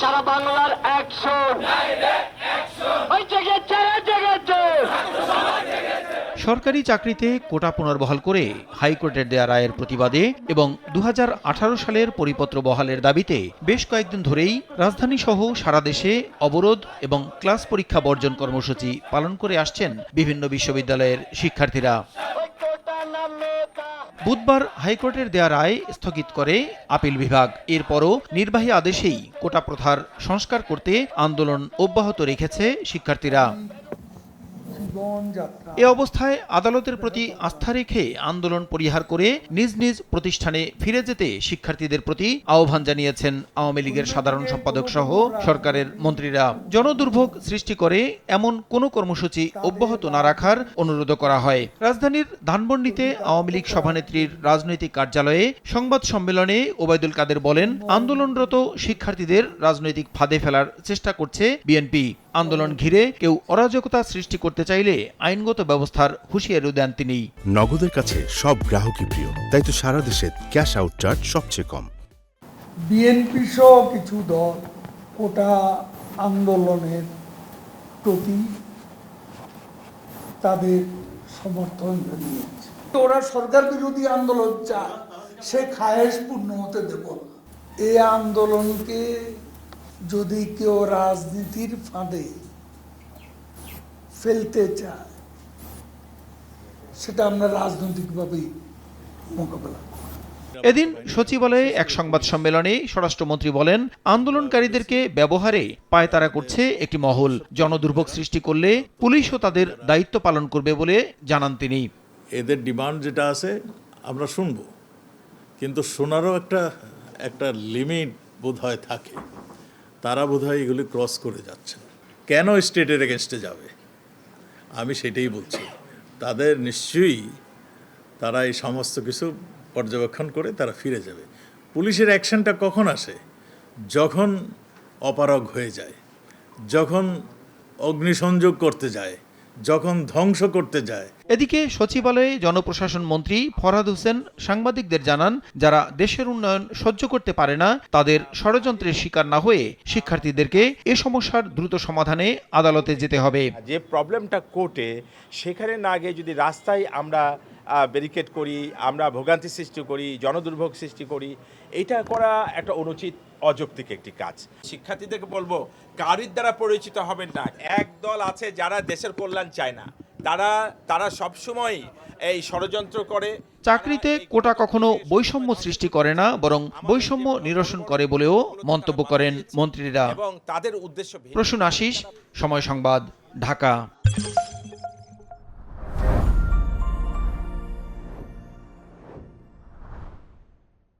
সারা বাংলার অ্যাকশন। ওই জেগেছে সরকারি চাকরিতে কোটা পুনর্বহাল করে হাইকোর্টের দেয়া রায়ের প্রতিবাদে এবং দু হাজার আঠারো সালের পরিপত্র বহালের দাবিতে বেশ কয়েকদিন ধরেই রাজধানী সহ সারা দেশে অবরোধ এবং ক্লাস পরীক্ষা বর্জন কর্মসূচি পালন করে আসছেন বিভিন্ন বিশ্ববিদ্যালয়ের শিক্ষার্থীরা। বুধবার হাইকোর্টের দেয়া রায় স্থগিত করে আপিল বিভাগ। এরপরও নির্বাহী আদেশেই কোটা প্রথার সংস্কার করতে আন্দোলন অব্যাহত রেখেছে শিক্ষার্থীরা। এ অবস্থায় আদালতের প্রতি আস্থা রেখে আন্দোলন পরিহার করে নিজ নিজ প্রতিষ্ঠানে ফিরে যেতে শিক্ষার্থীদের প্রতি আহ্বান জানিয়েছেন আওয়ামী লীগের সাধারণ সম্পাদক সহ সরকারের মন্ত্রীরা। জনদুর্ভোগ সৃষ্টি করে এমন কোনো কর্মসূচি অব্যাহত না রাখার অনুরোধ করা হয়। রাজধানীর ধানমন্ডিতে আওয়ামী লীগ সভানেত্রীর রাজনৈতিক কার্যালয়ে সংবাদ সম্মেলনে ওবায়দুল কাদের বলেন, আন্দোলনরত শিক্ষার্থীদের রাজনৈতিক ফাঁদে ফেলার চেষ্টা করছে বিএনপি। আন্দোলন ঘিরে কেউ অরাজকতা সৃষ্টি করতে চাইলে আইনগত ব্যবস্থার হুঁশিয়ারি দেন তিনি। নগদের কাছে সব গ্রাহকই প্রিয় তাই তো সারা দেশে ক্যাশ আউট চার্জ সবচেয়ে কম। বিএনপি সহ কিছু দল কোটা আন্দোলনের প্রতি তাদের সমর্থন জানিয়েছে। তো ওরা সরকার বিরোধী আন্দোলন চায় সে খায়েশ পূর্ণ হতে দেব। এই আন্দোলনকে যদি কেউ রাজনীতির ফাঁদে ফেলতে চায় সেটা আমরা রাজনৈতিকভাবেই মোকাবেলা এদিন সচিবালয়ে এক সংবাদ সম্মেলনে স্বরাষ্ট্রমন্ত্রী বলেন আন্দোলনকারীদেরকে ব্যবহারে পায়তারা করছে একটি মহল। জনদুর্ভোগ সৃষ্টি করলে পুলিশও তাদের দায়িত্ব পালন করবে বলে জানান তিনি। এদের ডিমান্ড যেটা আছে আমরা শুনব। কিন্তু শোনারও একটা একটা লিমিট বোধ হয় থাকে। তারা বোধহয় এগুলি ক্রস করে যাচ্ছে। কেন স্টেটের এগেনস্টে যাবে? আমি সেটাই বলছি। তাদের নিশ্চয়ই তারা এই সমস্ত কিছু পর্যবেক্ষণ করে তারা ফিরে যাবে। পুলিশের অ্যাকশনটা কখন আসে? যখন অপারগ হয়ে যায়, যখন অগ্নিসংযোগ করতে যায়, যখন ধ্বংস করতে যায় এদিকে সচিবালয়ে জনপ্রশাসন মন্ত্রী ফরহাদ হোসেন সাংবাদিকদের জানান, যারা দেশের উন্নয়ন সহ্য করতে পারে না, তাদের ষড়যন্ত্রের শিকার না হয়ে শিক্ষার্থীদেরকে এ সমস্যার দ্রুত সমাধানে আদালতে যেতে হবে। যে প্রবলেমটা কোর্টে, সেখানে না গিয়ে যদি রাস্তায় আমরা ব্যারিকেড করি, আমরা ভোগান্তি সৃষ্টি করি, জনদুর্ভোগ সৃষ্টি করি এটা করা একটা অনুচিত, অযৌক্তিক একটি কাজ। শিক্ষার্থীদেরকে বলব, কারির দ্বারা পরিচিত হবেন না। এক দল আছে যারা দেশের কল্যাণ চায় না। তারা তারা সবসময় এই ষড়যন্ত্র করে। চাকরিতে কোটা কখনো বৈষম্য সৃষ্টি করে না বরং বৈষম্য নিরসন করে বলেও মন্তব্য করেন মন্ত্রীরা। এবং তাদের উদ্দেশ্য প্রশ্ন প্রসূন আশিস সময় সংবাদ ঢাকা।